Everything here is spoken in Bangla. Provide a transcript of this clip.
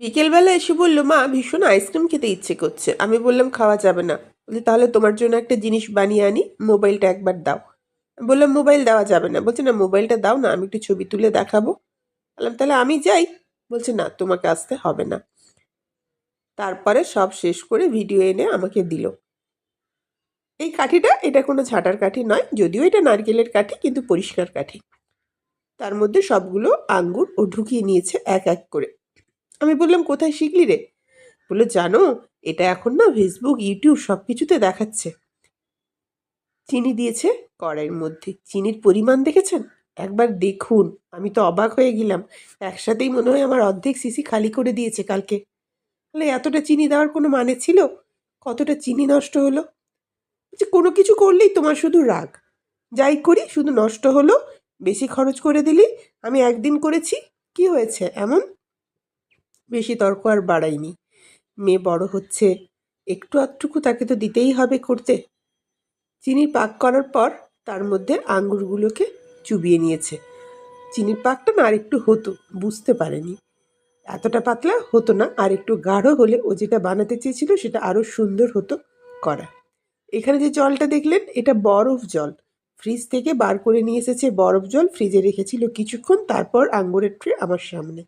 বিকেলবেলা এসে বলল, মা, ভীষণ আইসক্রিম খেতে ইচ্ছে করছে। আমি বললাম, খাওয়া যাবে না। বলি তাহলে তোমার জন্য একটা জিনিস বানিয়ে আনি, মোবাইলটা একবার দাও। বললাম, মোবাইল দেওয়া যাবে না। বলছে, না, মোবাইলটা দাও না, আমি একটু ছবি তুলে দেখাবো। বললাম, তাহলে আমি যাই। বলছে, না, তোমাকে আসতে হবে না। তারপরে সব শেষ করে ভিডিও এনে আমাকে দিল। এই কাঠিটা, এটা কোনো ঝাঁটার কাঠি নয়, যদিও এটা নারকেলের কাঠি, কিন্তু পরিষ্কার কাঠি। তার মধ্যে সবগুলো আঙ্গুর ও ঢুকিয়ে নিয়েছে এক এক করে। আমি বললাম, কোথায় শিখলি রে? বলল, জানো, এটা এখন না ফেসবুক ইউটিউব সব কিছুতে দেখাচ্ছে। চিনি দিয়েছে কড়াইয়ের মধ্যে। চিনির পরিমাণ দেখেছেন? একবার দেখুন, আমি তো অবাক হয়ে গেলাম। একসাথেই মনে হয় আমার অর্ধেক সিসি খালি করে দিয়েছে কালকে। তাহলে এতটা চিনি দেওয়ার কোনো মানে ছিল? কতটা চিনি নষ্ট হলো? যে কোনো কিছু করলেই তোমার শুধু রাগ। যাই করি, শুধু নষ্ট হলো। বেশি খরচ করে দিলি, আমি একদিন করেছি। কি হয়েছে, এমন? বেশি তর্ক আর বাড়াইনি মেয়ে বড় হচ্ছে, একটু আধটুকু তাকে তো দিতেই হবে করতে। চিনির পাক করার পর তার মধ্যে আঙ্গুরগুলোকে চুবিয়ে নিয়েছে। চিনির পাকটা না আর একটু হতো, বুঝতে পারেনি। এতটা পাতলা হতো না, আর একটু গাঢ় হলে ও যেটা বানাতে চেয়েছিল সেটা আরও সুন্দর হতো করা। এখানে যে জলটা দেখলেন, এটা বরফ জল। ফ্রিজ থেকে বার করে নিয়ে এসেছে বরফ জল, ফ্রিজে রেখেছিল কিছুক্ষণ, তারপর আঙ্গুরের ট্রে আমার সামনে।